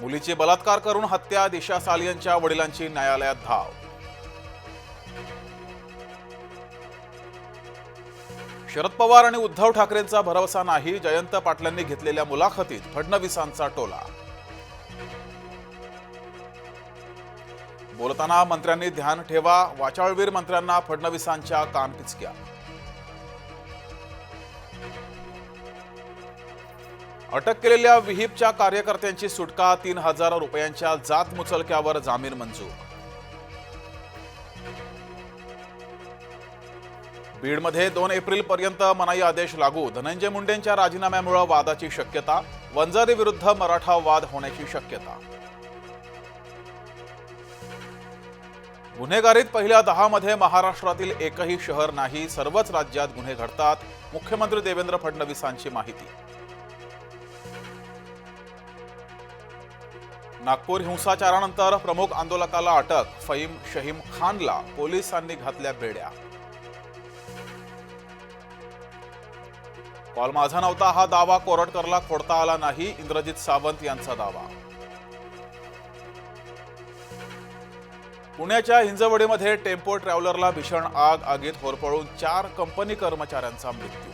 मुलीचे बलात्कार करून हत्या दिशा यांच्या वडिलांची न्यायालयात धाव. शरद पवार आणि उद्धव ठाकरेंचा भरवसा नाही जयंत पाटलांनी घेतलेल्या मुलाखतीत फडणवीसांचा टोला. बोलताना मंत्र्यांनी ध्यान ठेवा वाचाळवीर मंत्र्यांना फडणवीसांच्या कानपिचक्या अटक केलेल्या विहिपच्या कार्यकर्त्यांची सुटका तीन हजार रुपयांच्या जात मुचलक्यावर जामीन मंजूर. बीडमध्ये दोन एप्रिल पर्यंत मनाई आदेश लागू. धनंजय मुंडेंच्या राजीनाम्यामुळे वादाची शक्यता वंजारी विरुद्ध मराठा वाद होण्याची शक्यता. गुन्हेगारीत पहिल्या दहामध्ये महाराष्ट्रातील एकही शहर नाही सर्वच राज्यात गुन्हे घडतात. मुख्यमंत्री देवेंद्र फडणवीसांची माहिती. नागपूर हिंसाचारानंतर प्रमुख आंदोलकाला अटक फईम शहीम खानला पोलिसांनी घातल्या बेड्या. कॉल माझा नव्हता हा दावा कोरटकरला खोडता आला नाही इंद्रजित सावंत यांचा दावा. पुण्याच्या हिंजवडीमध्ये टेम्पो ट्रॅव्हलरला भीषण आग आगीत होरपळून चार कंपनी कर्मचाऱ्यांचा मृत्यू.